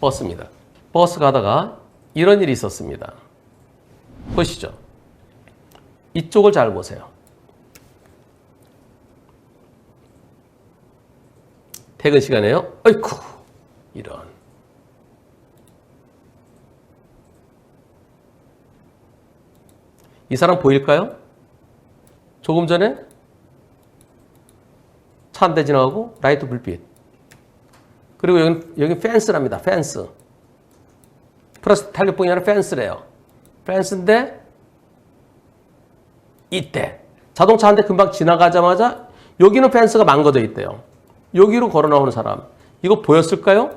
버스입니다. 버스 가다가 이런 일이 있었습니다. 보시죠. 이쪽을 잘 보세요. 퇴근 시간에요. 어이쿠, 이런. 이 사람 보일까요? 조금 전에 차 한 대 지나가고 라이트 불빛. 그리고 여기, 여기 펜스랍니다. 펜스. 플러스 탄력봉이 아니라 펜스래요. 펜스인데 이때 자동차 한 대 금방 지나가자마자 여기는 펜스가 망가져 있대요. 여기로 걸어 나오는 사람. 이거 보였을까요?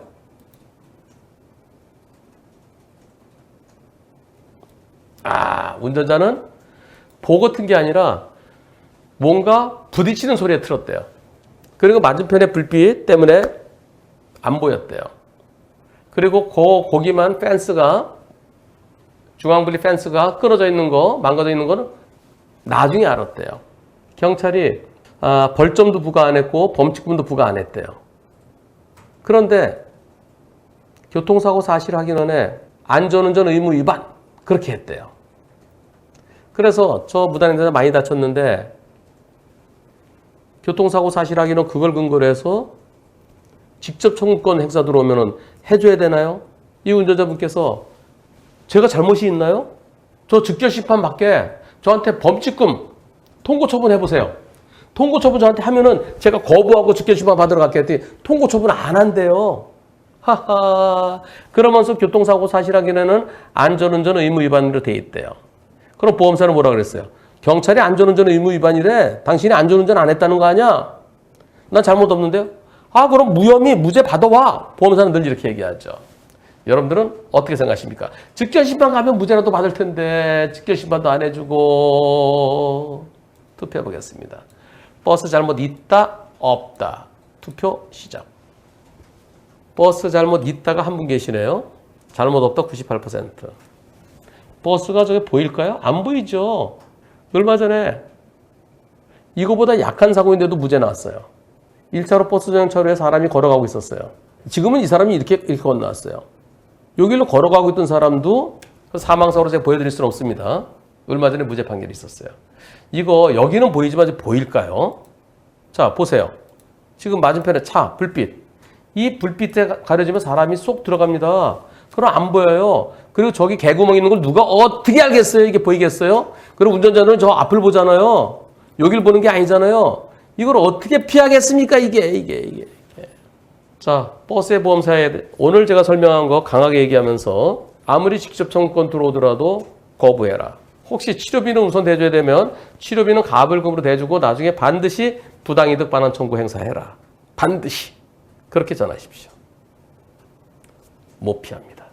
아, 운전자는 보고 튼 게 아니라 뭔가 부딪히는 소리에 틀었대요. 그리고 맞은편의 불빛 때문에 안 보였대요. 그리고 그 거기만 펜스가 중앙분리 펜스가 끊어져 있는 거, 망가져 있는 거는 나중에 알았대요. 경찰이 아, 벌점도 부과 안 했고 범칙금도 부과 안 했대요. 그런데 교통사고 사실 확인원에 안전운전 의무 위반 그렇게 했대요. 그래서 저 무단횡단자 많이 다쳤는데 교통사고 사실 확인은 그걸 근거로 해서 직접 청구권 행사 들어오면은 해줘야 되나요? 이 운전자분께서 제가 잘못이 있나요? 저 즉결 심판 받게 저한테 범칙금 통고 처분 해보세요. 통고 처분 저한테 하면은 제가 거부하고 즉결 심판 받으러 했더니 통고 처분 안 한대요. 하하. 그러면서 교통사고 사실 확인에는 안전운전 의무 위반으로 돼 있대요. 그럼 보험사는 뭐라 그랬어요? 경찰이 안전운전 의무 위반이래. 당신이 안전운전 안 했다는 거 아니야? 난 잘못 없는데요? 아, 그럼 무혐의, 무죄 받아와. 보험사는 늘 이렇게 얘기하죠. 여러분들은 어떻게 생각하십니까? 직결 심판 가면 무죄라도 받을 텐데, 직결 심판도 안 해주고, 투표해 보겠습니다. 버스 잘못 있다, 없다. 투표 시작. 버스 잘못 있다가 한 분 계시네요. 잘못 없다 98%. 버스가 저게 보일까요? 안 보이죠. 얼마 전에 이거보다 약한 사고인데도 무죄 나왔어요. 1차로 버스 정차로에 사람이 걸어가고 있었어요. 지금은 이 사람이 이렇게, 이렇게 건너왔어요. 여기로 걸어가고 있던 사람도 사망사고로 제가 보여드릴 수는 없습니다. 얼마 전에 무죄 판결이 있었어요. 이거 여기는 보이지만 보일까요? 자, 보세요. 지금 맞은편에 차, 불빛. 이 불빛에 가려지면 사람이 쏙 들어갑니다. 그럼 안 보여요. 그리고 저기 개구멍 있는 걸 누가 어떻게 알겠어요? 이게 보이겠어요? 그리고 운전자는 저 앞을 보잖아요. 여길 보는 게 아니잖아요. 이걸 어떻게 피하겠습니까? 이게, 이게, 이게. 자, 버스의 보험사에 오늘 제가 설명한 거 강하게 얘기하면서 아무리 직접 청구권 들어오더라도 거부해라. 혹시 치료비는 우선 대줘야 되면 치료비는 가불금으로 대주고 나중에 반드시 부당이득 반환 청구 행사해라. 반드시. 그렇게 전하십시오. 못 피합니다.